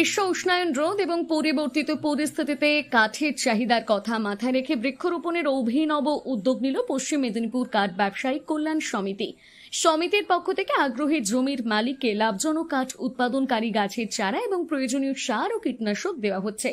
বিশ্ব উষ্ণায়ন রোধ এবং পরিবর্তিত পরিস্থিতিতে কাঠের চাহিদার কথা মাথায় রেখে বৃক্ষরোপণের অভিনব উদ্যোগ নিল পশ্চিম মেদিনীপুর কাঠ ব্যবসায়ী কল্যাণ সমিতি। সমিতির পক্ষ থেকে আগ্রহী জমির মালিককে লাভজনক কাঠ উৎপাদনকারী গাছের চারা এবং প্রয়োজনীয় সার ও কীটনাশক দেওয়া হচ্ছে।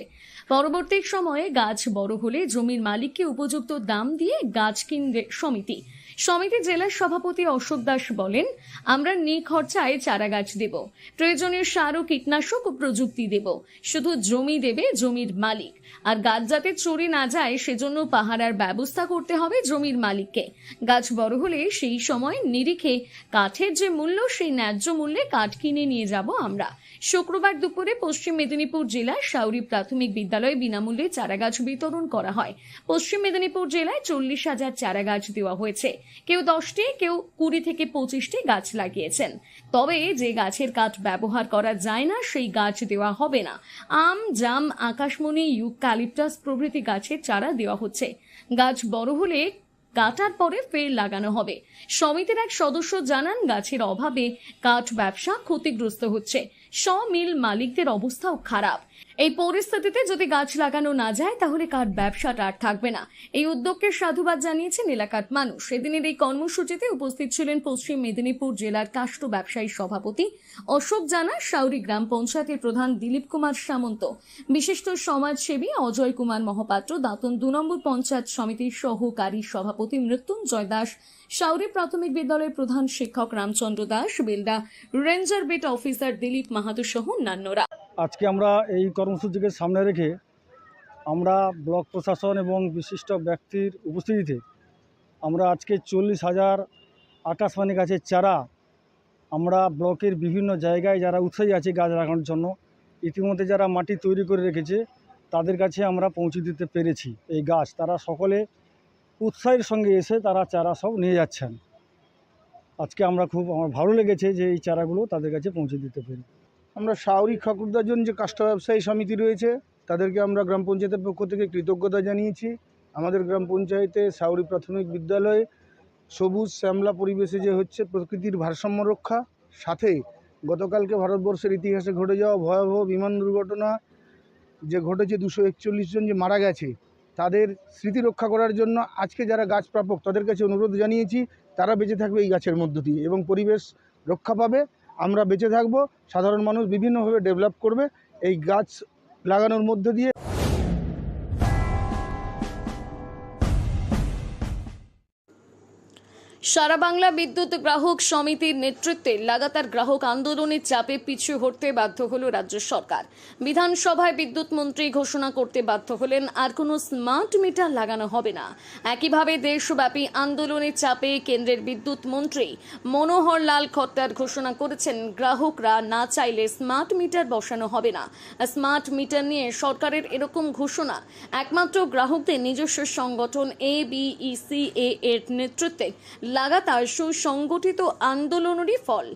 পরবর্তী সময়ে গাছ বড় হলে জমির মালিককে উপযুক্ত দাম দিয়ে গাছ কিনবে সমিতি। সমিতি জেলার সভাপতি অশোক দাস বলেন, আমরা নিখরচায় চারা গাছ দেব। প্রয়োজনীয় সার ও কীটনাশক ও প্রযুক্তি দেব। শুধু জমি দেবে জমির মালিক। আর গাছ যাতে চুরি না যায়, সেজন্য পাহারার ব্যবস্থা করতে হবে জমির মালিককে। গাছ বড় হলে সেই সময় নিরিখে কাঠের যে মূল্য, সেই ন্যায্য মূল্যে কাঠ কিনে নিয়ে যাব আমরা। শুক্রবার দুপুরে পশ্চিম মেদিনীপুর জেলার সাউরি প্রাথমিক বিদ্যালয়ে বিনামূল্যে চারাগাছ বিতরণ করা হয়। পশ্চিম মেদিনীপুর জেলায় চল্লিশ হাজার চারাগাছ দেওয়া হয়েছে। কেউ দশটি, কেউ কুড়ি থেকে পঁচিশটি গাছ লাগিয়েছেন। তবে যে গাছের কাঠ ব্যবহার করা যায় না, সেই গাছ দেওয়া হবে না। আম, জাম, আকাশমণি ইউক্যালিপটাস প্রভৃতি গাছের চারা দেওয়া হচ্ছে। গাছ বড় হলে কাটার পরে ফের লাগানো হবে। সমিতির এক সদস্য জানান, গাছের অভাবে কাঠ ব্যবসা ক্ষতিগ্রস্ত হচ্ছে। সমিল মালিকদের অবস্থাও খারাপ। এই পরিস্থিতিতে যদি গাছ লাগানো না যায়, তাহলে কাঠ ব্যবসাটা আর থাকবে না? এই উদ্যোগকে সাধুবাদ জানিয়েছেন এলাকার মানুষ। সেদিনের এই কর্মসূচিতে উপস্থিত ছিলেন পশ্চিম মেদিনীপুর জেলার কাষ্ঠ ব্যবসায়ী সভাপতি অশোক জানা সাউরি গ্রাম পঞ্চায়েতের প্রধান দিলীপ কুমার সামন্ত, বিশিষ্ট সমাজসেবী অজয় কুমার মহাপাত্র, দাঁতন দু নম্বর পঞ্চায়েত সমিতির সহকারী সভাপতি মৃত্যুঞ্জয় দাস সাউরি প্রাথমিক বিদ্যালয়ের প্রধান শিক্ষক Ramchandra Das Belda ranger beat officer Dilip Mahato সহ অন্যান্যরা। আজকে আমরা এই কর্মসূচিকে সামনে রেখে আমরা ব্লক প্রশাসন এবং বিশিষ্ট ব্যক্তির উপস্থিতিতে আমরা আজকে চল্লিশ হাজার আকাশবাণী গাছের চারা আমরা ব্লকের বিভিন্ন জায়গায় যারা উৎসাহী আছে গাছ লাগানোর জন্য, ইতিমধ্যে যারা মাটি তৈরি করে রেখেছে, তাদের কাছে আমরা পৌঁছে দিতে পেরেছি এই গাছ। তারা সকলে উৎসাহের সঙ্গে এসে তারা চারা সব নিয়ে যাচ্ছেন। আজকে আমরা খুব, আমার ভালো লেগেছে যে এই চারাগুলো তাদের কাছে পৌঁছে দিতে পেরে আমরা শাওরি ঠাকুরদাজন যে কাষ্টা ব্যবসায়ী সমিতি রয়েছে, তাদেরকে আমরা গ্রাম পঞ্চায়েতের পক্ষ থেকে কৃতজ্ঞতা জানিয়েছি। আমাদের গ্রাম পঞ্চায়েতে শাওরি প্রাথমিক বিদ্যালয়ে সবুজ, শ্যামলা পরিবেশে যে হচ্ছে প্রকৃতির ভারসাম্য রক্ষা, সাথে গতকালকে ভারতবর্ষের ইতিহাসে ঘটে যাওয়া ভয়াবহ বিমান দুর্ঘটনা, যে ঘটেছে দুশো একচল্লিশ জন যে মারা গেছে, তাদের স্মৃতি রক্ষা করার জন্য আজকে যারা গাছ প্রাপক, তাদের কাছে অনুরোধ জানিয়েছি, তারা বেঁচে থাকবে এই গাছের মধ্য দিয়ে এবং পরিবেশ রক্ষা পাবে। আমরা বেঁচে থাকব। সাধারণ মানুষ বিভিন্নভাবে ডেভেলপ করবে। এই গাছ লাগানোর মধ্য দিয়ে সারা বাংলা বিদ্যুৎ গ্রাহক সমিতির নেতৃত্বে লাগাতার গ্রাহক আন্দোলনের চাপে পিছু হটতে বাধ্য হল রাজ্য সরকার। বিধানসভায় বিদ্যুৎ মন্ত্রী ঘোষণা করতে বাধ্য হলেন, আর কোনো স্মার্ট মিটার লাগানো হবে না। একইভাবে দেশব্যাপী আন্দোলনের চাপে কেন্দ্রের বিদ্যুৎ মন্ত্রী মনোহর লাল খট্টার ঘোষণা করেছেন, গ্রাহকরা না চাইলে স্মার্ট মিটার বসানো হবে না। স্মার্ট মিটার নিয়ে সরকারের এরকম ঘোষণা। একমাত্র গ্রাহকদের নিজস্ব সংগঠন এ বিইসি এর নেতৃত্বে লাগাতার সুসংগঠিত আন্দোলনেরই ফল।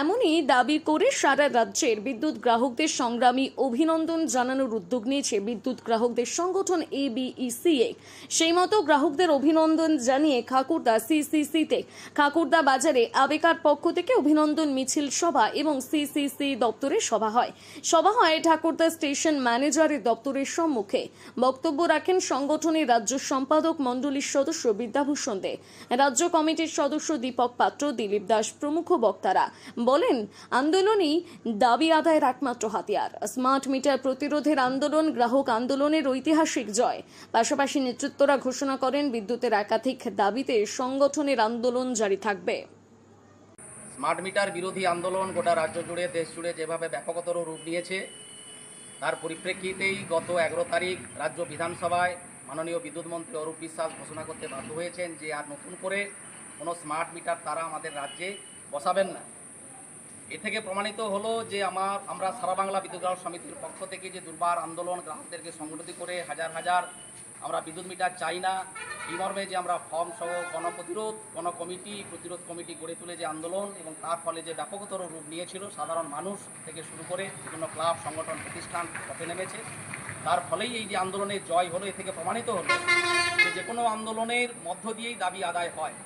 এমনই দাবি করে সারা রাজ্যের বিদ্যুৎ গ্রাহকদের সংগ্রামী অভিনন্দন জানানোর উদ্যোগ নিয়েছে বিদ্যুৎ গ্রাহকদের সংগঠন এ বিইসিএ সেই মতো গ্রাহকদের অভিনন্দন জানিয়ে খাকুরদা সিসিসিতে খাকুরদা বাজারে আবেকার পক্ষ থেকে অভিনন্দন মিছিল সভা এবং সিসিসি দপ্তরের সভা হয়। সভা হয় ঠাকুরদা স্টেশন ম্যানেজারের দপ্তরের সম্মুখে। বক্তব্য রাখেন সংগঠনের রাজ্য সম্পাদক মণ্ডলীর সদস্য বিদ্যাভূষণ দে। রাজ্য কমিটির সদস্য দীপক পাত্র, দিলীপ দাস প্রমুখ বক্তারা। বলেন, আন্দোলনই দাবি আদায়ের একমাত্র হাতিয়ার। স্মার্ট মিটার প্রতিরোধের আন্দোলন, গ্রাহক আন্দোলনের ঐতিহাসিক জয়। পাশাপাশি নেতৃত্বরা ঘোষণা করেন, বিদ্যুতের একাধিক দাবিতে সংগঠনের আন্দোলন জারি থাকবে। স্মার্ট মিটার বিরোধী আন্দোলন গোটা রাজ্য জুড়ে, দেশ জুড়ে যেভাবে ব্যাপকতর রূপ নিয়েছে, তার পরিপ্রেক্ষিতেই গত এগারো তারিখ রাজ্য বিধানসভায় মাননীয় বিদ্যুৎ মন্ত্রী অরূপ বিশ্বাস ঘোষণা করতে বাধ্য হয়েছেন যে আর নতুন করে কোনো স্মার্ট মিটার তারা আমাদের রাজ্যে বসাবেন না। এ থেকে প্রমাণিত হলো যে আমার, আমরা সারা বাংলা বিদ্যুৎ গ্রাহক সমিতির পক্ষ থেকে যে দুর্বার আন্দোলন গ্রাহকদেরকে সংগঠিত করে হাজার হাজার আমরা বিদ্যুৎ মিটার চাই না, এই মর্মে যে আমরা ফর্ম সহ গণপ্রতিরোধ গণ কমিটি প্রতিরোধ কমিটি গড়ে তুলে যে আন্দোলন এবং তার ফলে যে ব্যাপকতর রূপ নিয়েছিল সাধারণ মানুষ থেকে শুরু করে বিভিন্ন ক্লাব, সংগঠন, প্রতিষ্ঠান পথে নেমেছে। তার ফলেই এই যে আন্দোলনের জয় হলো, এ থেকে প্রমাণিত হলো যে কোনো আন্দোলনের মধ্য দিয়েই দাবি আদায় হয়।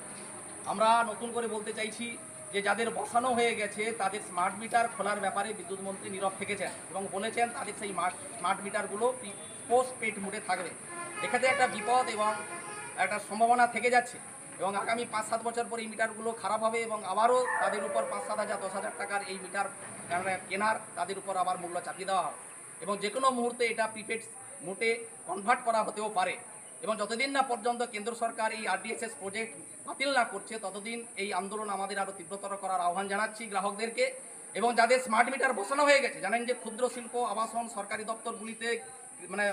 আমরা নতুন করে বলতে চাইছি যে যাদের বসানো হয়ে গেছে, তাদের স্মার্ট মিটার খোলার ব্যাপারে বিদ্যুৎ মন্ত্রী নীরব থেকেছেন এবং বলেছেন তাদের সেই স্মার্ট মিটারগুলো পোস্ট পেড মোডে থাকবে। এক্ষেত্রে একটা বিপদ এবং একটা সম্ভাবনা থেকে যাচ্ছে এবং আগামী পাঁচ সাত বছর পর এই মিটারগুলো খারাপ হবে এবং আবারও তাদের উপর পাঁচ সাত হাজার, দশ হাজার টাকার এই মিটার কেনার তাদের উপর আবার মূল্য চাপিয়ে দেওয়া হবে। এবং যে কোনো মুহূর্তে এটা প্রিপেড মোটে কনভার্ট করা হতেও পারে। এবং যতদিন না পর্যন্ত কেন্দ্র সরকার এই আরডিএসএস প্রজেক্ট বাতিল না করছে, ততদিন এই আন্দোলন আমাদের আরও তীব্রতর করার আহ্বান জানাচ্ছি গ্রাহকদেরকে এবং যাদের স্মার্ট মিটার বসানো হয়ে গেছে, জানেন যে ক্ষুদ্র শিল্প, আবাসন, সরকারি দপ্তরগুলিতে মানে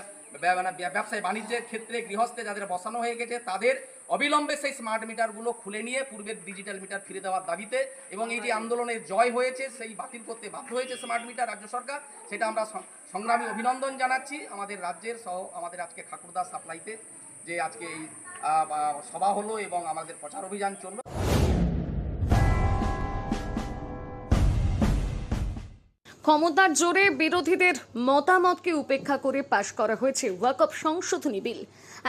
মানে ব্যবসায় বাণিজ্যের ক্ষেত্রে গৃহস্থে যাদের বসানো হয়ে গেছে, তাদের অবিলম্বে সেই স্মার্ট মিটারগুলো খুলে নিয়ে পূর্বের ডিজিটাল মিটার ফিরে দেওয়ার দাবিতে এবং এই যে আন্দোলনের জয় হয়েছে, সেই বাতিল করতে বাধ্য হয়েছে স্মার্ট মিটার রাজ্য সরকার, সেটা আমরা সংগ্রামী অভিনন্দন জানাচ্ছি। আমাদের রাজ্যের সহ, আমাদের আজকে ঠাকুরদা সাপ্লাইতে যে আজকে এই সভা হলো এবং আমাদের প্রচার অভিযান চলল। ক্ষমতার জোরে বিরোধীদের মতামতকে উপেক্ষা করে পাশ করা হয়েছে ওয়াকফ সংশোধনী বিল।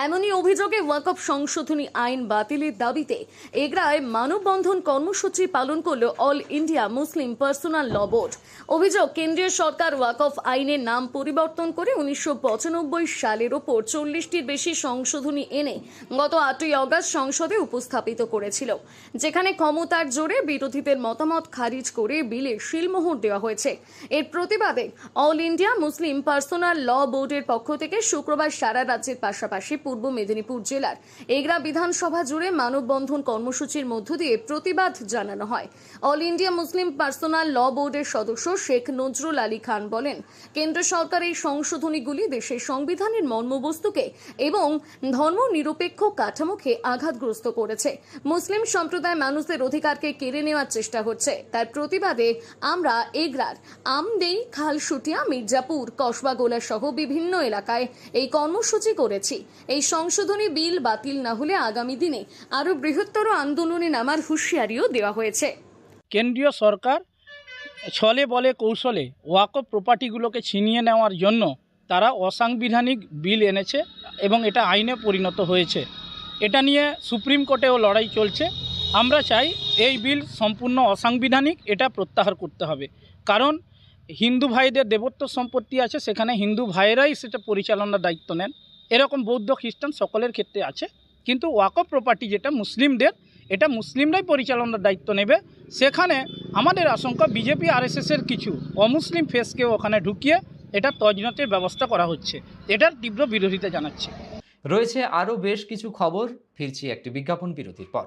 এমনই অভিযোগে ওয়াকফ সংশোধনী আইন বাতিলের দাবিতে এগরায় মানববন্ধন কর্মসূচি পালন করল all India Muslim personal law board. অভিযোগ, কেন্দ্রীয় সরকার ওয়াকফ আইনের নাম পরিবর্তন করে উনিশশো পঁচানব্বই সালের ওপর চল্লিশটির বেশি সংশোধনী এনে গত আটই অগস্ট সংসদে উপস্থাপিত করেছিল, যেখানে ক্ষমতার জোরে বিরোধীদের মতামত খারিজ করে বিলে শিলমোহর দেওয়া হয়েছে। এর প্রতিবাদে all India Muslim personal law বোর্ডের পক্ষ থেকে শুক্রবার সারা রাজ্যের পাশাপাশি পূর্ব মেদিনীপুর জেলার এগরা বিধানসভা জুড়ে মানববন্ধন কর্মসূচির মধ্য দিয়ে প্রতিবাদ জানানো হয়। All India Muslim personal law বোর্ডের সদস্য শেখ নজরুল আলী খান বলেন, কেন্দ্র সরকার এই সংশোধনীগুলি দেশের সংবিধানের মর্মবস্তুকে এবং ধর্ম নিরপেক্ষ কাঠামোকে আঘাতগ্রস্ত করেছে। মুসলিম সম্প্রদায় মানুষদের অধিকারকে কেড়ে নেওয়ার চেষ্টা হচ্ছে। তার প্রতিবাদে আমরা এগরার আমদেই খালসুটিয়া, মির্জাপুর, কসবাগোলা সহ বিভিন্ন এলাকায়। এই কর্মসূচি করেছি। এই সংশোধনী বিল বাতিল না হলে আগামী দিনে আরও বৃহত্তর আন্দোলনে নামার হুঁশিয়ারিও দেওয়া হয়েছে। কেন্দ্রীয় সরকার ছলে বলে কৌশলে ওয়াকফ প্রপার্টিগুলোকে ছিনিয়ে নেওয়ার জন্য তারা অসাংবিধানিক বিল এনেছে এবং এটা আইনে পরিণত হয়েছে। এটা নিয়ে সুপ্রিম কোর্টেও লড়াই চলছে। আমরা চাই এই বিল সম্পূর্ণ অসাংবিধানিক, এটা প্রত্যাহার করতে হবে। কারণ হিন্দু ভাইদের দেবত্ব সম্পত্তি আছে, সেখানে হিন্দু ভাইয়েরাই সেটা পরিচালনার দায়িত্ব নেন। এরকম বৌদ্ধ খ্রিস্টান সকলের ক্ষেত্রে আছে। কিন্তু ওয়াকফ প্রপার্টি যেটা মুসলিমদের, এটা মুসলিমরাই পরিচালনার দায়িত্ব নেবে। সেখানে আমাদের আশঙ্কা, বিজেপি আরএসএসের কিছু অমুসলিম ফেসকেও ওখানে ঢুকিয়ে এটা তজনতের ব্যবস্থা করা হচ্ছে। এটার তীব্র বিরোধিতা জানাচ্ছে। রয়েছে আরও বেশ কিছু খবর, ফিরছি একটি বিজ্ঞাপন বিরতির পর।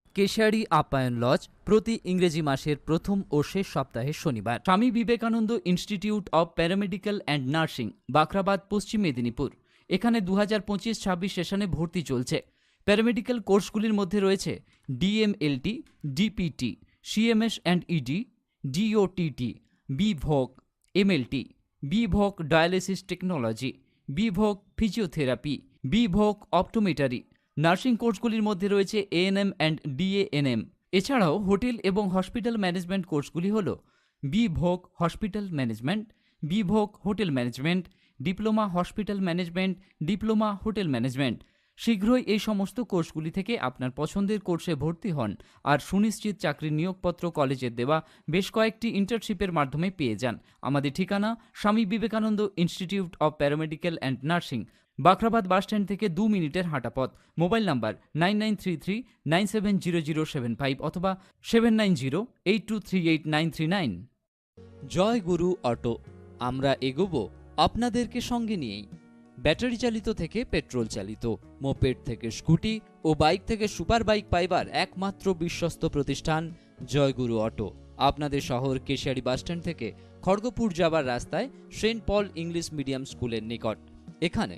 কেশিয়ারি আপ্যায়ন লজ প্রতি ইংরেজি মাসের প্রথম ও শেষ সপ্তাহে শনিবার। Swami Vivekananda institute of paramedical and nursing Bakhrabad Paschim Medinipur. এখানে দু হাজার পঁচিশ ছাব্বিশ সেশনে ভর্তি চলছে। প্যারামেডিক্যাল কোর্সগুলির মধ্যে রয়েছে DMLT, DPT, CMS and ED, DOTT, BVoc, MLT, BVoc dialysis technology, BVoc physiotherapy, BVoc optometry nursing কোর্সগুলির মধ্যে রয়েছে এএনএম অ্যান্ড ডিএএনএম। এছাড়াও হোটেল এবং হসপিটাল ম্যানেজমেন্ট কোর্সগুলি হল BVoc hospital management B BVoc hotel management, diploma hospital management, diploma hotel management. শীঘ্রই এই সমস্ত কোর্সগুলি থেকে আপনার পছন্দের কোর্সে ভর্তি হন আর সুনিশ্চিত চাকরির নিয়োগপত্র কলেজের দেওয়া বেশ কয়েকটি ইন্টার্নশিপের মাধ্যমে পেয়ে যান। আমাদের ঠিকানা Swami Vivekananda institute of paramedical and nursing. Bakhrabad bus stand থেকে দু মিনিটের হাঁটা পথ। Mobile number nine nine three three, nine seven zero zero seven five অথবা seven nine zero, eight two three eight nine three nine. Joy Guru auto, আমরা এগোবো আপনাদেরকে সঙ্গে নিয়েই। ব্যাটারি চালিত থেকে পেট্রোল চালিত, মোপেড থেকে স্কুটি ও বাইক থেকে সুপার বাইক পাইবার একমাত্র বিশ্বস্ত প্রতিষ্ঠান জয়গুরু অটো। আপনাদের শহর কেশিয়ারি বাসস্ট্যান্ড থেকে খড়গপুর যাবার রাস্তায় সেন্ট পল ইংলিশ মিডিয়াম স্কুলের নিকট। এখানে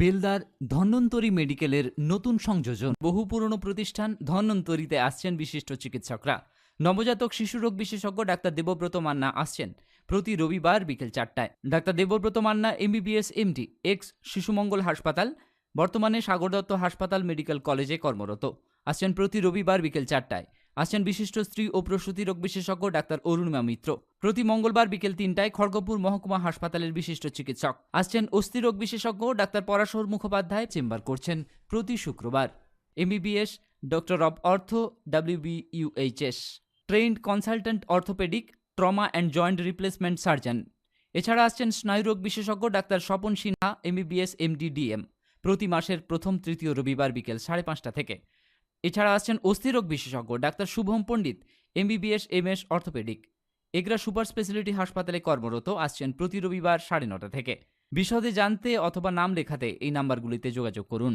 বেলদার ধন্বন্তরী মেডিকেলের নতুন সংযোজন। বহু পুরনো প্রতিষ্ঠান ধন্বন্তরীতে আসছেন বিশিষ্ট চিকিৎসকরা। নবজাতক শিশুরোগ বিশেষজ্ঞ ডাক্তার দেবব্রত মান্না আসছেন প্রতি রবিবার বিকেল চারটায়। Doctor Debabrata Manna, MBBS, MD, ex, Shishumangal হাসপাতাল, বর্তমানে সাগর দত্ত হাসপাতাল মেডিকেল কলেজে কর্মরত। আসছেন প্রতি রবিবার বিকেল চারটায়। আসছেন বিশিষ্ট স্ত্রী ও প্রসূতি রোগ বিশেষজ্ঞ ডাক্তার অরুণিমা মিত্র। প্রতি মঙ্গলবার বিকেল তিনটায় খড়গপুর মহকুমা হাসপাতালের বিশিষ্ট চিকিৎসক। আসছেন অস্থিরোগ বিশেষজ্ঞ ডাক্তার পরাশর মুখোপাধ্যায় চেম্বার করছেন প্রতি শুক্রবার। MBBS, doctor of ortho WBUHS trained consultant orthopaedic, trauma and joint replacement surgeon. এছাড়া আসছেন স্নায়ুরোগ বিশেষজ্ঞ doctor Swapan Sinha, MBBS, MD DM. প্রতি মাসের প্রথম তৃতীয় রবিবার বিকেল সাড়ে পাঁচটা থেকে। এছাড়া আসছেন অস্থিরোগ বিশেষজ্ঞ doctor Shubham Pandit, MBBS, MS, orthopaedic. Egra super speciality হাসপাতালে কর্মরত আসছেন প্রতি রবিবার সাড়ে নটা থেকে। বিশদে জানতে অথবা নাম লেখাতে এই নাম্বারগুলিতে যোগাযোগ করুন।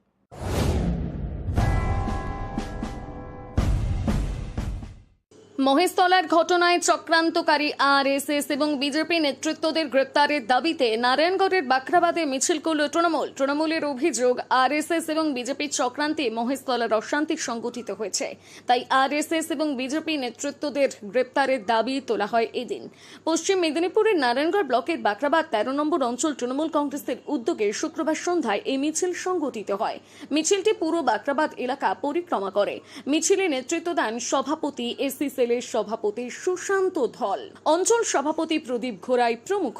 মহেশতলার ঘটনায় চক্রান্তকারী আরএসএস এবং বিজেপি নেতৃত্বদের গ্রেপ্তারের দাবিতে নারায়ণগড়ের বাখরাবাদে মিছিল করল তৃণমূল। তৃণমূলের অভিযোগ, আরএসএস এবং বিজেপির চক্রান্তে মহেশতলার অশান্তি সংগঠিত হয়েছে। তাই আরএসএস এবং বিজেপি নেতৃত্বদের গ্রেপ্তারের দাবি তোলা হয় এদিন। পশ্চিম মেদিনীপুরের নারায়ণগড় ব্লকের বাখরাবাদ তেরো নম্বর অঞ্চল তৃণমূল কংগ্রেসের উদ্যোগে শুক্রবার সন্ধ্যায় এই মিছিল সংগঠিত হয়। মিছিলটি পুরো বাখরাবাদ এলাকা পরিক্রমা করে। মিছিলে নেতৃত্ব দেন সভাপতি এসসি সেলের সভাপতি সুশান্ত ধল। অঞ্চল সভাপতি প্রদীপ ঘোড়াই প্রমুখ।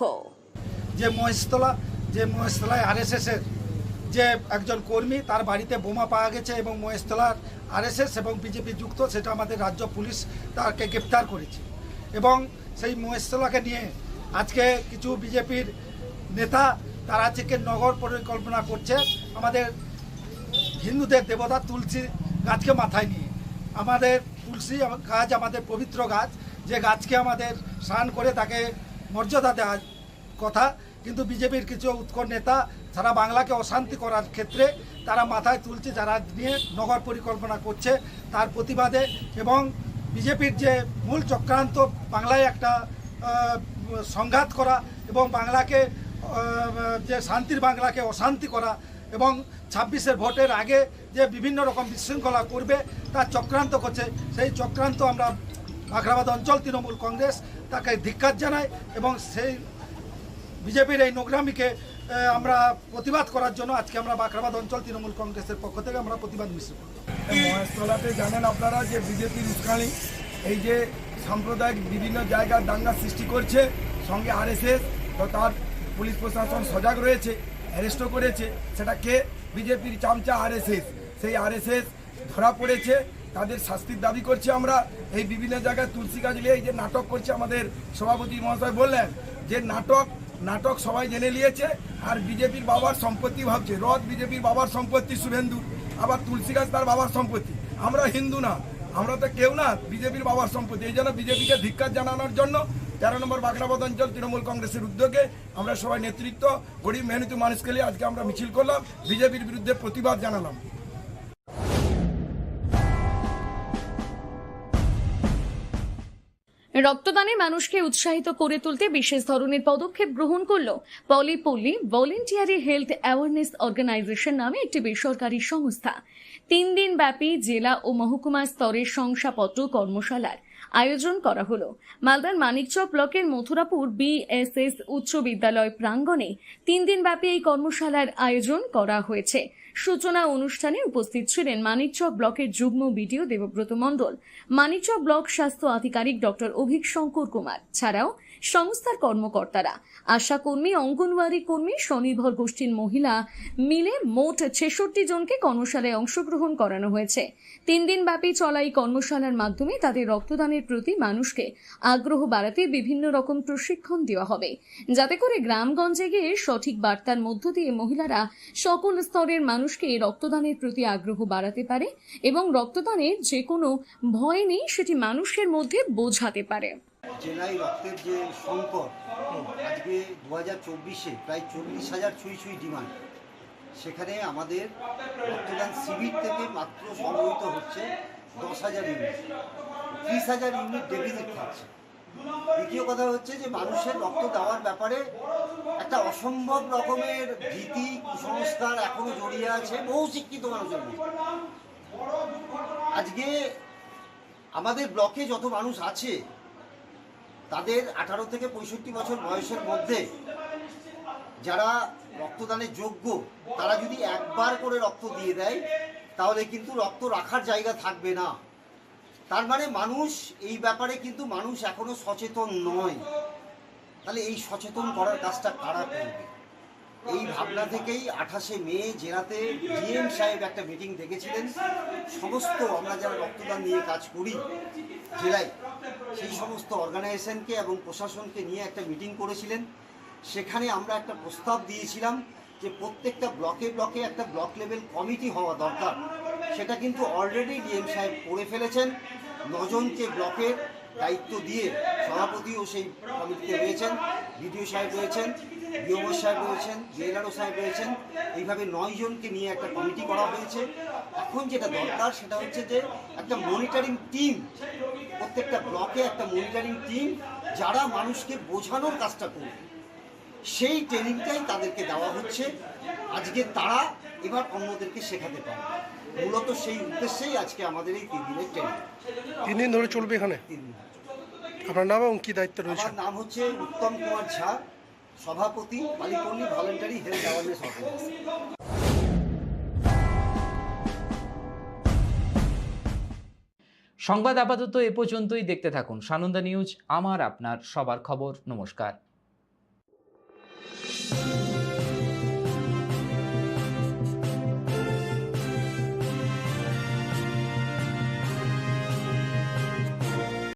যে মহেশতলা, যে মহেশতলায় আরএসএসের যে একজন কর্মী, তার বাড়িতে বোমা পাওয়া গেছে এবং মহেশতলার আরএসএস এবং বিজেপি যুক্ত, সেটা আমাদের রাজ্য পুলিশ তাকে গ্রেপ্তার করেছে। এবং সেই মহেশতলাকে নিয়ে আজকে কিছু বিজেপির নেতা, তারা আজকে নগর পরিকল্পনা করছে। আমাদের হিন্দুদের দেবতা তুলসী গাছকে মাথায় নিয়ে। আমাদের তুলসী গাছ, আমাদের পবিত্র গাছ, যে গাছকে আমাদের স্নান করে তাকে মর্যাদা দেওয়ার কথা। কিন্তু বিজেপির কিছু উৎকট নেতা সারা বাংলাকে অশান্তি করার ক্ষেত্রে তারা মাথায় তুলছে, যারা নিয়ে নগর পরিকল্পনা করছে তার প্রতিবাদে। এবং বিজেপির যে মূল চক্রান্ত, বাংলায় একটা সংঘাত করা এবং বাংলাকে যে শান্তির বাংলাকে অশান্তি করা এবং ছাব্বিশের ভোটের আগে যে বিভিন্ন রকম বিশৃঙ্খলা করবে তার চক্রান্ত করছে। সেই চক্রান্ত আমরা বাখরাবাদ অঞ্চল তৃণমূল কংগ্রেস তাকে ধিক্কার জানাই এবং সেই বিজেপির এই নোংরামিকে আমরা প্রতিবাদ করার জন্য আজকে আমরা বাঁকড়াবাদ অঞ্চল তৃণমূল কংগ্রেসের পক্ষ থেকে আমরা প্রতিবাদ মিছিল করলাম মহেশতলাতে জানেন আপনারা যে বিজেপির উস্কানি, এই যে সাম্প্রদায়িক বিভিন্ন জায়গার দাঙ্গা সৃষ্টি করছে, সঙ্গে আরএসএস তো তার পুলিশ প্রশাসন সজাগ রয়েছে, অ্যারেস্টও করেছে, সেটা কে? বিজেপির চামচা আরএসএস। সেই আরএসএস ধরা পড়েছে, তাদের শাস্তির দাবি করছে আমরা। এই বিভিন্ন জায়গায় তুলসী গাছ নিয়ে এই যে নাটক করছে আমাদের সভাপতি মহাশয় বললেন যে নাটক নাটক সবাই জেনে নিয়েছে, আর বিজেপির বাবার সম্পত্তি ভাবছে। রথ বিজেপির বাবার সম্পত্তি, শুভেন্দু। আবার তুলসী গাছ তার বাবার সম্পত্তি। আমরা হিন্দু না, আমরা তো কেউ না বিজেপির বাবার সম্পত্তি। এই জন্য বিজেপিকে ধিক্কার জানানোর জন্য তেরো নম্বর বাগড়াবাদ অঞ্চল তৃণমূল কংগ্রেসের উদ্যোগে আমরা সবাই নেতৃত্ব, গরিব মেহনতি মানুষকে নিয়ে আজকে আমরা মিছিল করলাম। বিজেপির বিরুদ্ধে প্রতিবাদ জানালাম। রক্তদানে মানুষকে উৎসাহিত করে তুলতে বিশেষ ধরনের পদক্ষেপ গ্রহণ করল Palipalli voluntary health awareness organisation নামে একটি বেসরকারি সংস্থা। তিন দিন ব্যাপী জেলা ও মহকুমা স্তরের শংসাপত্র কর্মশালার। আয়োজন করা হলো। মালদার মানিকচক ব্লকের মথুরাপুর বিএসএস উচ্চ বিদ্যালয় প্রাঙ্গণে তিন দিন ব্যাপী এই কর্মশালার আয়োজন করা হয়েছে। সূচনা অনুষ্ঠানে উপস্থিত ছিলেন মানিকচক ব্লকের যুগ্ম বিডিও দেবব্রত মণ্ডল, মানিকচক ব্লক স্বাস্থ্য আধিকারিক ডক্টর অভিক শঙ্কর কুমার। ছাড়াও সংস্থার কর্মকর্তারা। আশা কর্মী অঙ্গনওয়াড়ি কর্মী, স্বনির্ভর গোষ্ঠীর মহিলা মিলে মোট ছেষট্টি জনকে কর্মশালায় অংশগ্রহণ করানো হয়েছে। তিন দিন ব্যাপী চলা এই কর্মশালার মাধ্যমে তাদের রক্তদানের প্রতি মানুষকে আগ্রহ বাড়াতে বিভিন্ন রকম প্রশিক্ষণ দেওয়া হবে। যাতে করে গ্রামগঞ্জে গিয়ে সঠিক বার্তার মধ্য দিয়ে মহিলারা সকল স্তরের মানুষকে রক্তদানের প্রতি আগ্রহ বাড়াতে পারে এবং রক্তদানের যে কোনো ভয় নেই, সেটি মানুষের মধ্যে বোঝাতে পারে। জেলায় রক্তের যে সংকট, আজকে দু হাজার চব্বিশে প্রায় চল্লিশ হাজার ছুঁই ছুঁই ডিমান্ড। সেখানে আমাদের রক্তদান শিবির থেকে মাত্র সংগৃহীত হচ্ছে দশ হাজার ইউনিট। ত্রিশ হাজার ইউনিট ডেফিসিট থাকছে দ্বিতীয় কথা হচ্ছে যে মানুষের রক্ত দেওয়ার ব্যাপারে একটা অসম্ভব রকমের ভীতি, কুসংস্কার এখনও জড়িয়ে আছে বহু শিক্ষিত মানুষের আজকে আমাদের ব্লকে যত মানুষ আছে তাদের আঠারো থেকে পঁয়ষট্টি বছর বয়সের মধ্যে যারা রক্তদানের যোগ্য, তারা যদি একবার করে রক্ত দিয়ে দেয়, তাহলে কিন্তু রক্ত রাখার জায়গা থাকবে না। তার মানে মানুষ, এই ব্যাপারে কিন্তু মানুষ এখনও সচেতন নয়। তাহলে এই সচেতন করার কাজটা কারা করবে? এই ভাবনা থেকেই আঠাশে মে জেলাতে ডিএম সাহেব একটা মিটিং ডেকেছিলেন সমস্ত আমরা যারা রক্তদান নিয়ে কাজ করি জেলায়, সেই সমস্ত অর্গানাইজেশনকে এবং প্রশাসনকে নিয়ে একটা মিটিং করেছিলেন। সেখানে আমরা একটা প্রস্তাব দিয়েছিলাম যে প্রত্যেকটা ব্লকে ব্লকে একটা ব্লক লেভেল কমিটি হওয়া দরকার। সেটা কিন্তু অলরেডি ডিএম সাহেব করে ফেলেছেন। নজনকে ব্লকের দায়িত্ব দিয়ে সভাপতিও সেই কমিটিতে রয়েছেন, বিডিও সাহেব রয়েছেন। বিওমর সাহেব রয়েছেন জেলারও সাহেব রয়েছেন। এইভাবে নয় জনকে নিয়ে একটা কমিটি করা হয়েছে। এখন যেটা দরকার সেটা হচ্ছে যে একটা মনিটরিং টিম প্রত্যেকটা ব্লকে একটা মনিটরিং টিম যারা মানুষকে বোঝানোর কাজটা করবে। সেই ট্রেনিংটাই তাদেরকে দেওয়া হচ্ছে। আজকে তারা এবার অন্যদেরকে শেখাতে পারে মূলত সেই উদ্দেশ্যেই আজকে আমাদের এই তিন দিনের ট্রেনিং তিন দিন ধরে চলবে এখানে? তিন দিন আপনার নাম এবং কি দায়িত্ব আমার নাম হচ্ছে উত্তম কুমার ঝা। সভাপতি Balipalli voluntary health awareness organisation সংবাদ আপাতত এ পর্যন্তই, দেখতে থাকুন সানন্দা নিউজ, আমার আপনার সবার খবর, নমস্কার।